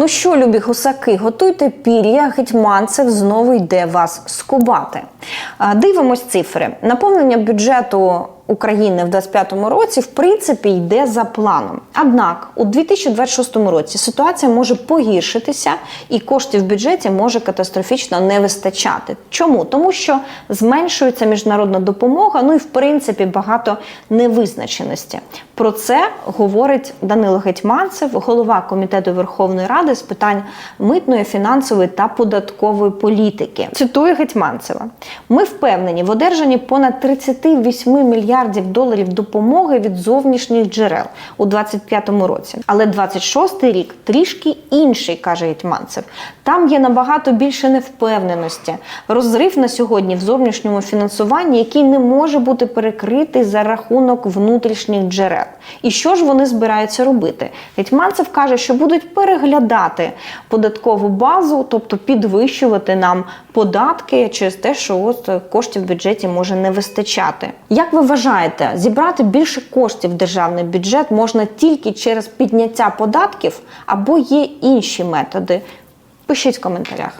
Ну що, любі гусаки, готуйте пір'я, гетьманцев знову йде вас скубати. Дивимось цифри. Наповнення бюджету України в 2025 році в принципі йде за планом. Однак у 2026 році ситуація може погіршитися і коштів в бюджеті може катастрофічно не вистачати. Чому? Тому що зменшується міжнародна допомога, ну і в принципі багато невизначеності. Про це говорить Данило Гетьманцев, голова комітету Верховної Ради з питань митної, фінансової та податкової політики. Цитую Гетьманцева: ми впевнені в одержанні понад 38 мільярдів доларів допомоги від зовнішніх джерел у 2025 році. Але 26 рік трішки інший, каже Гетьманцев. Там є набагато більше невпевненості. Розрив на сьогодні в зовнішньому фінансуванні, який не може бути перекритий за рахунок внутрішніх джерел. І що ж вони збираються робити? Гетьманцев каже, що будуть переглядати податкову базу, тобто підвищувати нам податки через те, що от коштів в бюджеті може не вистачати. Як ви вважаєте, зібрати більше коштів в державний бюджет можна тільки через підняття податків або є інші методи? Пишіть в коментарях.